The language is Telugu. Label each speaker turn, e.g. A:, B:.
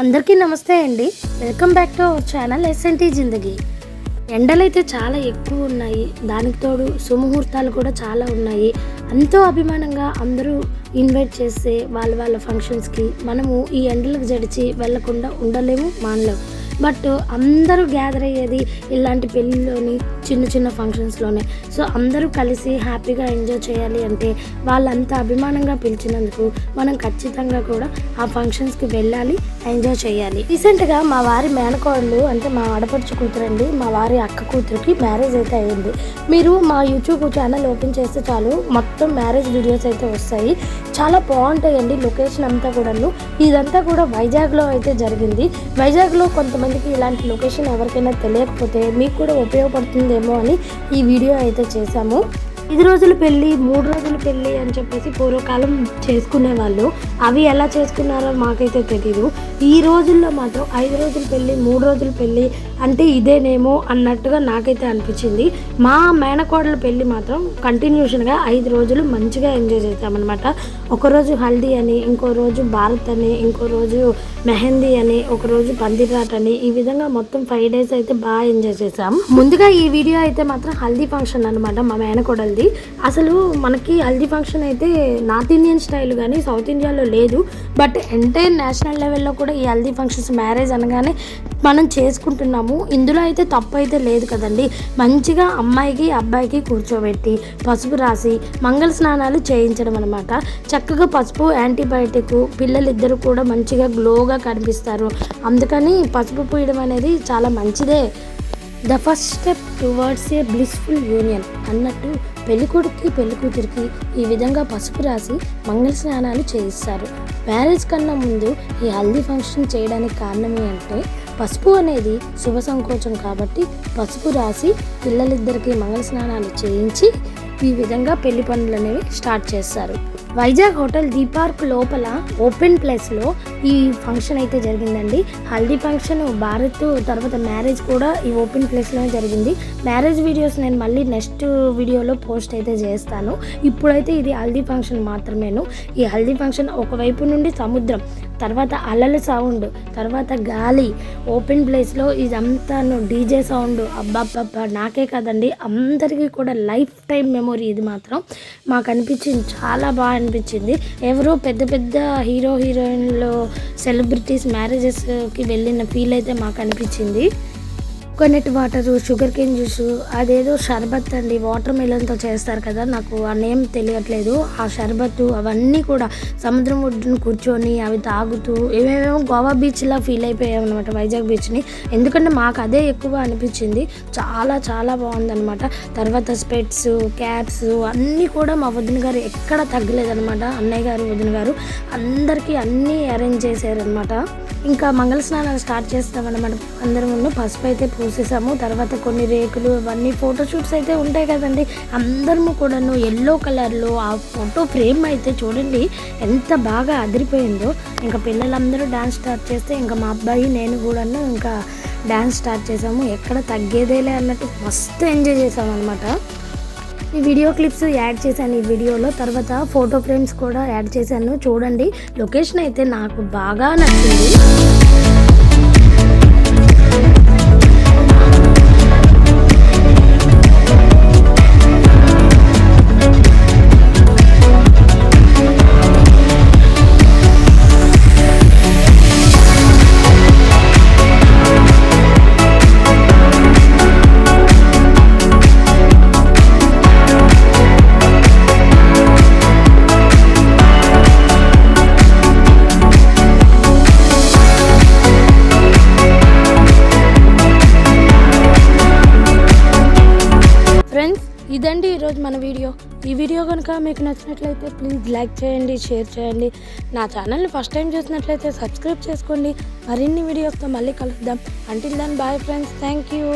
A: అందరికీ నమస్తే అండి. Welcome back to our channel SNT Zindagi. ఎండలైతే చాలా ఎక్కువ ఉన్నాయి. దానికి తోడు సుముహూర్తాలు కూడా చాలా ఉన్నాయి. ఎంతో అభిమానంగా అందరూ ఇన్వైట్ చేస్తే వాళ్ళ వాళ్ళ ఫంక్షన్స్కి మనము ఈ ఎండలకు జడిచి వెళ్ళకుండా ఉండలేము మానలేము. బట్ అందరూ గ్యాదర్ అయ్యేది ఇలాంటి పెళ్ళిలోని చిన్న చిన్న ఫంక్షన్స్లోనే సో అందరూ కలిసి హ్యాపీగా ఎంజాయ్ చేయాలి అంటే వాళ్ళంత అభిమానంగా పిలిచినందుకు మనం ఖచ్చితంగా కూడా ఆ ఫంక్షన్స్కి వెళ్ళాలి ఎంజాయ్ చేయాలి. రీసెంట్గా మా వారి మేనకోడలు అంటే మా ఆడపడుచు కూతురండి మా వారి అక్క కూతురికి మ్యారేజ్ అయితే అయ్యింది మీరు మా యూట్యూబ్ ఛానల్ ఓపెన్ చేస్తే చాలు మొత్తం మ్యారేజ్ వీడియోస్ అయితే వస్తాయి. చాలా బాగుంటాయండి లొకేషన్ అంతా కూడాను. ఇదంతా కూడా వైజాగ్లో అయితే జరిగింది. వైజాగ్లో కొంతమంది కొంతమందికి ఇలాంటి లొకేషన్ ఎవరికైనా తెలియకపోతే మీకు కూడా ఉపయోగపడుతుందేమో అని ఈ వీడియో అయితే చేశాము. ఐదు రోజుల పెళ్ళి మూడు రోజుల పెళ్ళి అని చెప్పేసి పూర్వకాలం చేసుకునేవాళ్ళు. అవి ఎలా చేసుకున్నారో మాకైతే తెలియదు ఈ రోజుల్లో మాత్రం ఐదు రోజుల పెళ్ళి మూడు రోజుల పెళ్ళి అంటే ఇదేనేమో అన్నట్టుగా నాకైతే అనిపించింది. మా మేనకోడల పెళ్ళి మాత్రం కంటిన్యూషన్గా ఐదు రోజులు మంచిగా ఎంజాయ్ చేసామన్నమాట. ఒకరోజు హల్దీ అని ఇంకో రోజు భారత్ అని ఇంకో రోజు మెహందీ అని ఒక రోజు పందిరాట్ అని ఈ విధంగా మొత్తం ఫైవ్ డేస్ అయితే బాగా ఎంజాయ్ చేసాం. ముందుగా ఈ వీడియో అయితే మాత్రం హల్దీ ఫంక్షన్ అనమాట మా మేనకోడలది. అసలు మనకి హల్దీ ఫంక్షన్ అయితే నార్త్ ఇండియన్ స్టైల్ కానీ సౌత్ ఇండియాలో లేదు. బట్ ఎంటైర్ నేషనల్ లెవెల్లో కూడా ఈ హల్దీ ఫంక్షన్స్ మ్యారేజ్ అనగానే మనం చేసుకుంటున్నాము. ఇందులో అయితే తప్పు అయితే లేదు కదండి. మంచిగా అమ్మాయికి అబ్బాయికి కూర్చోబెట్టి పసుపు రాసి మంగళ స్నానాలు చేయించడం అనమాట చక్కగా పసుపు యాంటీబయాటిక్ పిల్లలిద్దరూ కూడా మంచిగా గ్లోగా కనిపిస్తారు. అందుకని పసుపు పూయడం అనేది చాలా మంచిదే. The first step towards a blissful union అన్నట్టు పెళ్ళికొడుకుకి పెళ్ళికూతురికి ఈ విధంగా పసుపు రాసి మంగళ స్నానాలు చేయిస్తారు. మ్యారేజ్ కన్నా ముందు ఈ హల్దీ ఫంక్షన్ చేయడానికి కారణం ఏంటంటే పసుపు అనేది శుభ సంకోచం కాబట్టి పసుపు రాసి పిల్లలిద్దరికి మంగళ స్నానాలు చేయించి ఈ విధంగా పెళ్ళి పనులు అనేవి స్టార్ట్ చేస్తారు. వైజాగ్ హోటల్ దీ పార్క్ లోపల ఓపెన్ ప్లేస్లో ఈ ఫంక్షన్ అయితే జరిగిందండి. హల్దీ ఫంక్షన్ భారత్ తర్వాత మ్యారేజ్ కూడా ఈ ఓపెన్ ప్లేస్లోనే జరిగింది. మ్యారేజ్ వీడియోస్ నేను మళ్ళీ నెక్స్ట్ వీడియోలో పోస్ట్ అయితే చేస్తాను. ఇప్పుడైతే ఇది హల్దీ ఫంక్షన్ మాత్రమేను. ఈ హల్దీ ఫంక్షన్ ఒకవైపు నుండి సముద్రం తర్వాత అలల సౌండ్ తర్వాత గాలి ఓపెన్ ప్లేస్లో ఇదంతా డీజే సౌండ్. అబ్బాబ్బా నాకే కదండి అందరికీ కూడా లైఫ్ టైం మెమొరీ ఇది మాత్రం. మాకు అనిపించింది చాలా బాగా అనిపించింది ఎవరో పెద్ద పెద్ద హీరో హీరోయిన్లు సెలబ్రిటీస్ మ్యారేజెస్కి వెళ్ళిన ఫీల్ అయితే మాకు అనిపించింది coconut water sugar cane juice అదేదో షర్బత్ అండి. వాటర్ మిలన్తో చేస్తారు కదా నాకు ఆ నేమ్ తెలియట్లేదు. ఆ షర్బత్ అవన్నీ కూడా సముద్రం ఒడ్డున కూర్చొని అవి తాగుతూ ఏమేమో గోవా బీచ్లా ఫీల్ అయిపోయాం అనమాట వైజాగ్ బీచ్ని. ఎందుకంటే మాకు అదే ఎక్కువ అనిపించింది. చాలా చాలా బాగుందనమాట తర్వాత స్పెట్స్ క్యాప్స్ అన్నీ కూడా మా వదిన గారు ఎక్కడ తగ్గలేదనమాట అన్నయ్య గారు వదిన గారు అందరికీ అన్నీ అరేంజ్ చేశారనమాట ఇంకా మంగళ స్నానాలు స్టార్ట్ చేస్తామన్నమాట. అందరం ముందు పసుపు అయితే చూసేసాము. తర్వాత కొన్ని రేకులు అవన్నీ ఫోటోషూట్స్ అయితే ఉంటాయి కదండి. అందరము కూడాను ఎల్లో కలర్లో ఆ ఫోటో ఫ్రేమ్ అయితే చూడండి ఎంత బాగా అదిరిపోయిందో. ఇంకా పిల్లలందరూ డ్యాన్స్ స్టార్ట్ చేస్తే ఇంకా మా అబ్బాయి నేను కూడాను ఇంకా డ్యాన్స్ స్టార్ట్ చేసాము. ఎక్కడ తగ్గేదేలే అన్నట్టు మస్తు ఎంజాయ్ చేసాము అనమాట ఈ వీడియో క్లిప్స్ యాడ్ చేశాను ఈ వీడియోలో తర్వాత ఫోటో ఫ్రేమ్స్ కూడా యాడ్ చేశాను. చూడండి లొకేషన్ అయితే నాకు బాగా నచ్చింది. ఇదండి ఈరోజు మన వీడియో. ఈ వీడియో కనుక మీకు నచ్చినట్లయితే ప్లీజ్ లైక్ చేయండి షేర్ చేయండి. నా ఛానల్ని ఫస్ట్ టైం చూసినట్లయితే సబ్స్క్రైబ్ చేసుకోండి. మరిన్ని వీడియోస్తో మళ్ళీ కలుద్దాం. Until then bye friends thank you